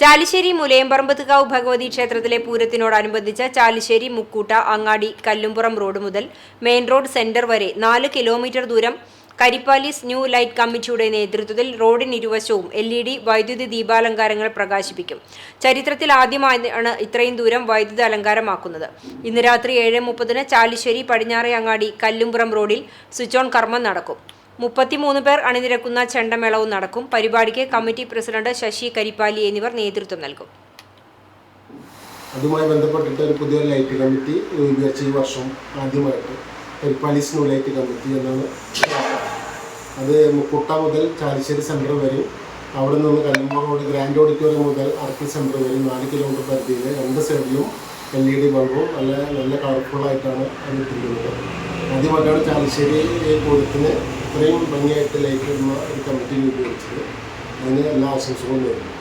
ചാലിശ്ശേരി മുലയമ്പറമ്പത്തുകാവ് ഭഗവതി ക്ഷേത്രത്തിലെ പൂരത്തിനോടനുബന്ധിച്ച് ചാലിശ്ശേരി മുക്കൂട്ട അങ്ങാടി കല്ലുംപുറം റോഡ് മുതൽ മെയിൻ റോഡ് സെന്റർ വരെ നാല് കിലോമീറ്റർ ദൂരം കരിപ്പാലിസ് ന്യൂ ലൈറ്റ് കമ്മിറ്റിയുടെ നേതൃത്വത്തിൽ റോഡിനിരുവശവും എൽ ഇ ഡി വൈദ്യുതി ദീപാലങ്കാരങ്ങൾ പ്രകാശിപ്പിക്കും. ചരിത്രത്തിൽ ആദ്യമായാണ് ഇത്രയും ദൂരം വൈദ്യുതി അലങ്കാരമാക്കുന്നത്. ഇന്ന് രാത്രി ഏഴ് മുപ്പതിന് ചാലിശ്ശേരി പടിഞ്ഞാറേ അങ്ങാടി കല്ലുംപുറം റോഡിൽ സ്വിച്ച് ഓൺ കർമ്മം നടക്കും. മുപ്പത്തിമൂന്ന് പേർ അണിനിരക്കുന്ന ചെണ്ടമേളവും നടക്കും. പരിപാടിക്ക് കമ്മിറ്റി പ്രസിഡന്റ് ശശി കരിപ്പാലി എന്നിവർ നേതൃത്വം നൽകും. അതുമായി ബന്ധപ്പെട്ടിട്ട് ഒരു പുതിയ ലൈറ്റ് കമ്മിറ്റി രൂപീകരിച്ച ഈ വർഷം ആദ്യമായിട്ട് കരിപ്പാലി സ്നോ ലൈറ്റ് കമ്മിറ്റി എന്നാണ് അത് മുക്കുട്ട മുതൽ ചാലിശ്ശേരി സെന്റർ വരെ. അവിടെ നിന്ന് കല്ലുമ്പോൾ റോഡ് ഗ്രാൻഡ് ഓഡിറ്റോറിയം മുതൽ അർക്കി സെന്റർ വരെ. നാല് കിലോമീറ്റർ പരിധിയിൽ രണ്ട് സൈഡിലും എൽ ഇ ഡി ബൾബും നല്ല നല്ല കളർഫുള്ളായിട്ടാണ് അത് ഇട്ടിരിക്കുന്നത് ആദ്യമായിട്ടാണ് ചാലശ്ശേരി കൂടത്തിന് ഇത്രയും ഭംഗിയായിട്ട് ലൈറ്റ് ഇടുന്ന ഒരു കമ്മിറ്റി രൂപീകരിച്ചത്. അതിന് എല്ലാ ആശംസകളും നേരുന്നു.